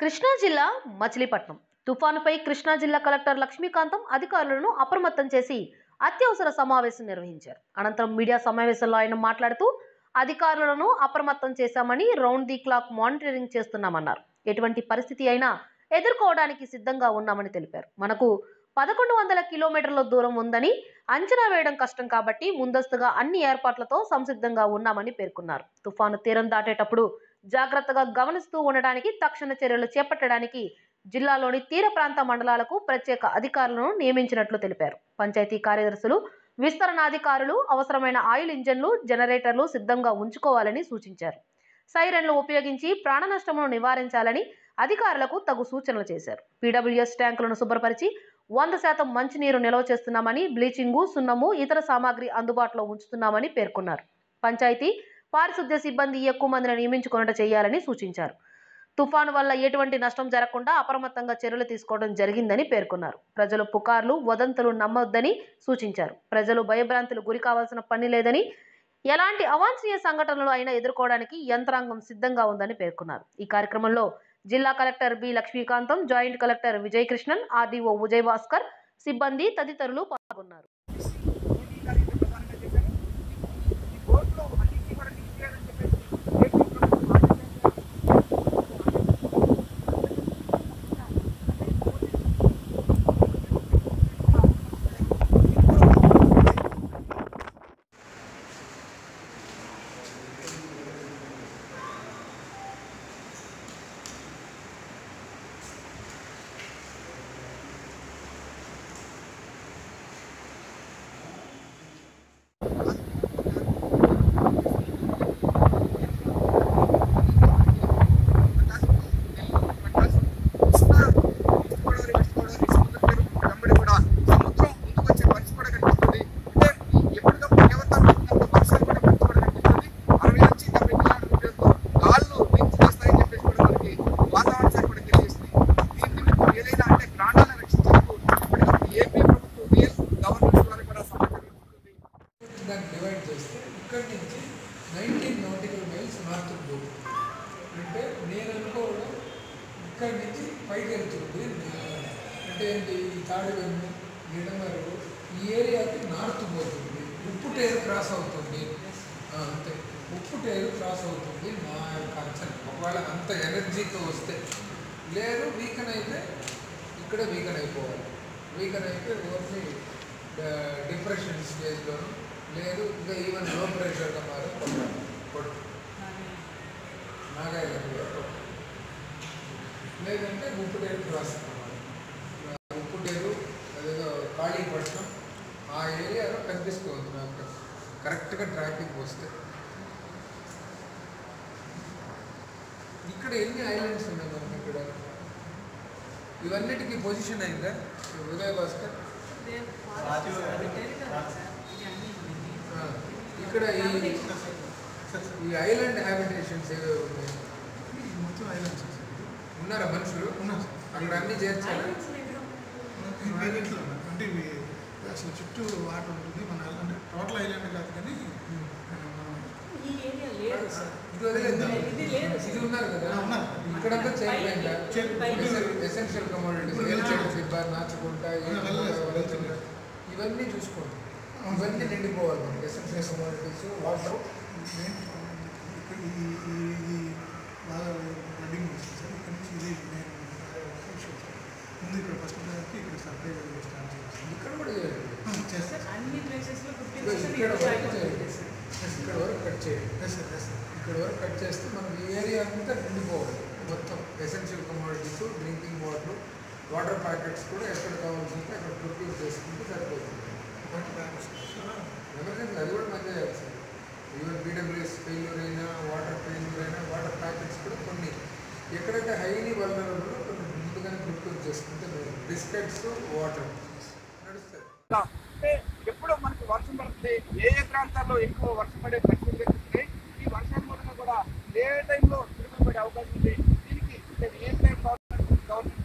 కృష్ణా జిల్లా మచిలీపట్నం. తుఫానుపై కృష్ణా జిల్లా కలెక్టర్ లక్ష్మీకాంతం అధికారులను అప్రమత్తం చేసి అత్యవసర సమావేశం నిర్వహించారు. అనంతరం మీడియా సమావేశంలో ఆయన మాట్లాడుతూ అధికారులను అప్రమత్తం చేశామని రౌండ్ ది క్లాక్ మానిటరింగ్ చేస్తున్నామన్నారు. ఎటువంటి పరిస్థితి అయినా ఎదుర్కోవడానికి సిద్ధంగా ఉన్నామని తెలిపారు. మనకు పదకొండు వందల కిలోమీటర్ల దూరం ఉందని అంచనా వేయడం కష్టం కాబట్టి ముందస్తుగా అన్ని ఏర్పాట్లతో సంసిద్ధంగా ఉన్నామని పేర్కొన్నారు. తుఫాను తీరం దాటేటప్పుడు జాగ్రత్తగా గమనిస్తూ ఉండడానికి తక్షణ చర్యలు చేపట్టడానికి జిల్లాలోని తీర ప్రాంత మండలాలకు ప్రత్యేక అధికారులను నియమించినట్లు తెలిపారు. పంచాయతీ కార్యదర్శులు విస్తరణాధికారులు అవసరమైన ఆయిల్ ఇంజన్లు జనరేటర్లు సిద్ధంగా ఉంచుకోవాలని సూచించారు. సైరన్లు ఉపయోగించి ప్రాణ నష్టమును నివారించాలని అధికారులకు తగు సూచనలు చేశారు. పీడబ్ల్యూఎస్ ట్యాంకులను శుభ్రపరిచి వంద శాతం మంచినీరు నిల్వ చేస్తున్నామని బ్లీచింగు సున్నము ఇతర సామాగ్రి అందుబాటులో ఉంచుతున్నామని పేర్కొన్నారు. పంచాయతీ పారిశుద్ధ్య సిబ్బంది ఎక్కువ మందిని నియమించుకున్నట్టు చేయాలని సూచించారు. తుఫాను వల్ల ఎటువంటి నష్టం జరగకుండా అప్రమత్తంగా చర్యలు తీసుకోవడం జరిగిందని పేర్కొన్నారు. ప్రజలు పుకార్లు వదంతులు నమ్మొద్దని సూచించారు. ప్రజలు భయభ్రాంతులు గురి కావాల్సిన పని లేదని ఎలాంటి అవాంఛనీయ సంఘటనలు అయినా ఎదుర్కోవడానికి యంత్రాంగం సిద్ధంగా ఉందని పేర్కొన్నారు. ఈ కార్యక్రమంలో జిల్లా collector B Lakshmikantham joint collector Vijayakrishnan RDO Vijay Bhaskar సిబ్బంది తదితరులు పాల్గొన్నారు దాన్ని డివైడ్ చేస్తే ఇక్కడి నుంచి నైన్టీన్ నాటికల్ మైల్స్ నార్త్ పోతుంది అంటే నేను అనుకోవడం ఇక్కడి నుంచి పైకి వెళ్తుంది. అంటే ఏంటి? ఈ తాడివెన్ను గిడమరు ఈ ఏరియాకి నార్త్ పోతుంది. ఉప్పుటేరు క్రాస్ అవుతుంది. ఆ, అంతే. ఉప్పుటేరు క్రాస్ అవుతుంది నా యొక్క అంచనా. ఒకవేళ అంత ఎనర్జీతో వస్తే. లేదు వీకన్ అయితే ఇక్కడే వీకన్ అయిపోవాలి. వీకన్ అయితే ఓన్లీ డిప్రెషన్ స్టేజ్లోను లేదు ఇంకా ఈవెన్లో ప్రెషర్గా మారి కొట్టాలి కొట్టు నాగాయలు లేదంటే అన్నమాట ఆ ఉప్పుటేరు అదేదో కాళీపట్నం ఆ ఏరియాలో కనిపిస్తుంది నాకు. కరెక్ట్గా ట్రాఫిక్ వస్తే. ఇక్కడ ఎన్ని ఐలాండ్స్ ఉన్నాయి మనకి ఇక్కడ? ఇవన్నిటికీ పొజిషన్ అయిందా? ఉదయ భాస్కర్? ఇక్కడ ఈ ఈ ఐలాండ్ హ్యాబిటేషన్స్ ఏవో ఉన్నాయి. మొత్తం ఐలాండ్స్. ఉన్నారా మనుషులు? అక్కడ అన్ని ఉన్నాయి. అంటే అసలు చుట్టూ వాటర్ ఉంటుంది. మన అంటే టోటల్ ఐలాండ్ కాదు కానీ ఆ, మనం ఈ ఏరియా లేదు సార్. ఇది ఉన్నారు కదా. ఇక్కడంతా. ఎసెన్షియల్ కమోడిటీస్ నాచుకుంట. ఇవన్నీ చూసుకోండి. ఇవన్నీ నిండిపోవాలి మనకి ఎసెన్షియల్ కమోడిటీస్ వాటర్ ఈ బాగా రన్నింగ్ సార్ ఇక్కడ నుంచి ఇది సార్ ముందు ఇక్కడ ఫస్ట్ దానికి ఇక్కడ సప్లై స్టార్ట్ చేస్తాం ఇక్కడ కూడా చేయాలి చేస్తాం? అన్ని ప్లేసెస్లో ఫిఫ్టీ ఇదిగో పర్సెంట్ ఇక్కడ వరకు ఇక్కడ వరకు కట్ చేయాలి. సార్ సార్ ఇక్కడ వరకు కట్ చేస్తే మనకి ఈ ఏరియా అంతా నిండిపోవాలి. మొత్తం essential commodities drinking water water packets కూడా ఎక్కడ కావాల్సి ఉంటే అక్కడ ప్రొడ్యూస్ చేసుకుంటే సరిపోతుంది. ఎమర్జెన్సీ అది కూడా మంచిగా చేయాలి ఈవెన్ పీడబ్ల్యూఎస్ ఫెయిల్యూర్ అయినా వాటర్ ఫెయిల్యూర్ అయినా వాటర్ ప్యాకెట్స్ కూడా కొన్ని ఎక్కడైతే హైలీ వల్నరబుల్ కొన్ని ముందుగానే ప్రిపేర్ చేసుకుంటే బిస్కెట్స్ వాటర్ నడుస్తుంది ఎప్పుడు మనకి వర్షం పడుతుంది. ఏ ఏ ప్రాంతాల్లో ఎక్కువ వర్షం పడే పరిస్థితులు కనిపిస్తున్నాయి? ఈ వర్షాల మూలంగా కూడా ఏ టైంలో తిరుగుబడే అవకాశం ఉంది? దీనికి అంటే ఏ టైం గవర్నమెంట్ గవర్నమెంట్